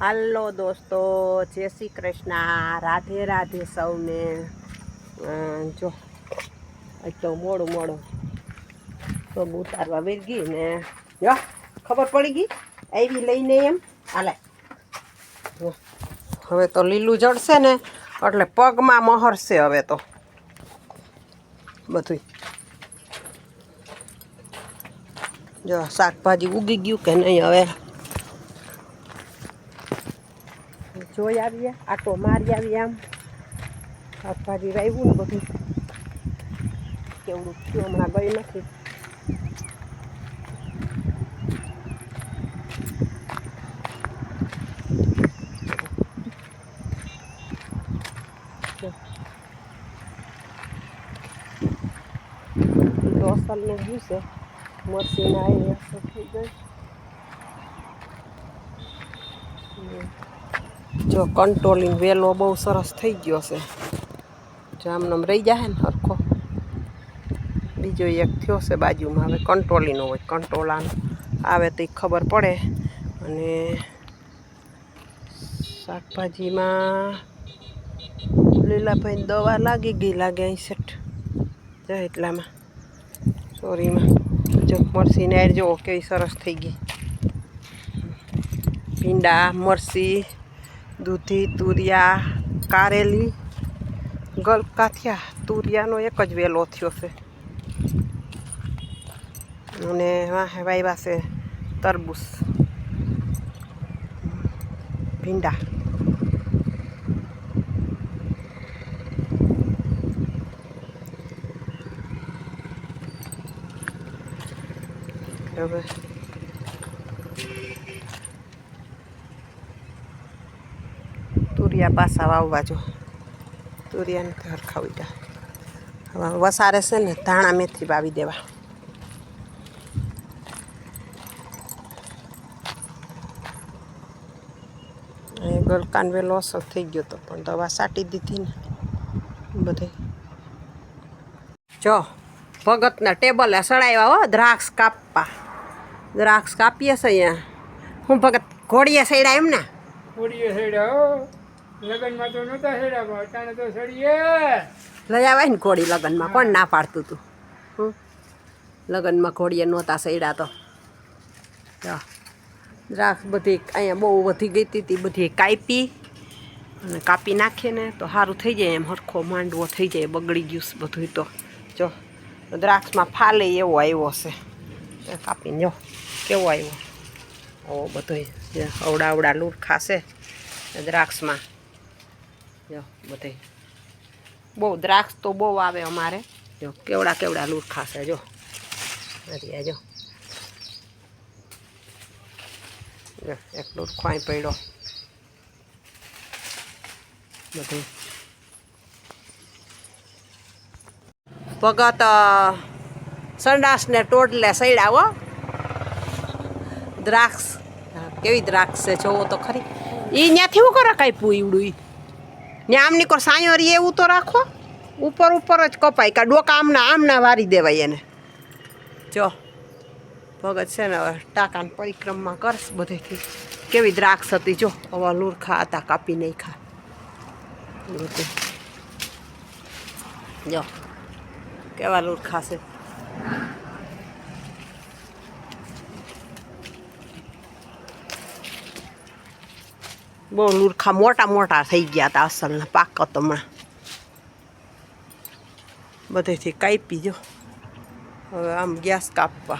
હાલો દોસ્તો, જય શ્રી કૃષ્ણ, રાધે રાધે સૌને. જો, એટલો મોડું મોડું તો ઉતારવા વેરગી ને. જો, ખબર પડી ગઈ? આવી લઈને એમ. હાલે. હવે તો લીલું જડશે ને, એટલે પગમાં મહરશે હવે તો. બધું જો, શાકભાજી ઉગી ગયું કે નહીં હવે? જોઈ આવીએ, આટો મારી આવીએ આમ. શાકભાજી વાવ્યું ને બધું. કેવડું થયું હમણાં ગઈ નથી. તો અસલને ગયું છે? મરસીને આવી ગઈ. જો કંટ્રોલિંગ વેલો બહુ સરસ થઈ ગયો છે. જો આમનામ રહી જાય ને સરખો બીજો એક થયો છે બાજુમાં. હવે કંટ્રોલીનો હોય કંટ્રોલાનો આવે તો ખબર પડે. અને શાકભાજીમાં લીલાભાઈ દવા લાગી ગઈ, લાગે અહીં સેટ જાય એટલામાં. સોરીમાં. જો મરસી ને જુઓ કેવી સરસ થઈ ગઈ. ભીંડા, મરસી દૂધી, તુરિયા, કારેલી, ગલકાથિયા. તુરિયાનો એક જ વેલો થયો છે. અને વાવ્યા છે તરબૂચ. ભીંડા. હવે તુરિયા પાસા વાવવા જો. તુરિયાને હરખાવી દે. હવે વસારે છે ને ધાણા મેથી વાવી દેવા. ગલકાન વેલો અસર થઈ ગયો તો પણ દવા સાટી દીધી ને બધે. જો, ભગતના ટેબલે સડાવ્યા હો, દ્રાક્ષ કાપવા. દ્રાક્ષ કાપીએ છે અહીંયા. હું ભગત ઘોડીએ સડ્યા એમ ને ઘોડીએ સડ્યા લગ્નમાં તો નહોતા સડ્યા અટાણે તો સડીએ. લઈ આવાય ને ઘોડી લગ્નમાં, કોણ ના પાડતું તું? હમ? લગ્નમાં ઘોડીએ નહોતા સડ્યા તો. દ્રાક્ષ બધી અહીંયા બહુ વધી ગઈ હતી બધી કાપી અને કાપી નાખીએ ને તો સારું થઈ જાય એમ, હરખો માંડવો થઈ જાય, બગડી ગયું બધું તો. જો, દ્રાક્ષમાં ફાલે એવો આવ્યો છે. કાપીને જો, કેવો આવ્યો? ઓ બધો અવડા અવડા લૂર ખાશે દ્રાક્ષમાં. જો બધે બહુ દ્રાક્ષ તો બહુ આવે અમારે. જો કેવડા કેવડા લૂટ ખાશે જો. અરે જો. એક લૂટ ખોઈ પડ્યો. બધું ભગત સંડાસને ટોટલે સૈડાવો દ્રાક્ષ. કેવી દ્રાક્ષ છે જોવો તો ખરી. એ ત્યાંથી હું કરે કાંઈ ઈવડું ઈ? ને આમની કોર સાયો રી એવું તો રાખો. ઉપર ઉપર જ કપાય, કા ડોકા આમના આમના વારી દેવાય એને. જો, ભગત છે ને હવે ટાકાની પરિક્રમા કરશ બધેથી. કેવી દ્રાક્ષ હતી, જો, હવે લુરખા હતા, કાપી નહીં ખા જો, કેવા લુરખા છે. બહુ લુરખા, મોટા મોટા થઈ ગયા હતા અસલના પાક તો હમણાં બધેથી કાપી જો. હવે આમ ગેસ કાપવા.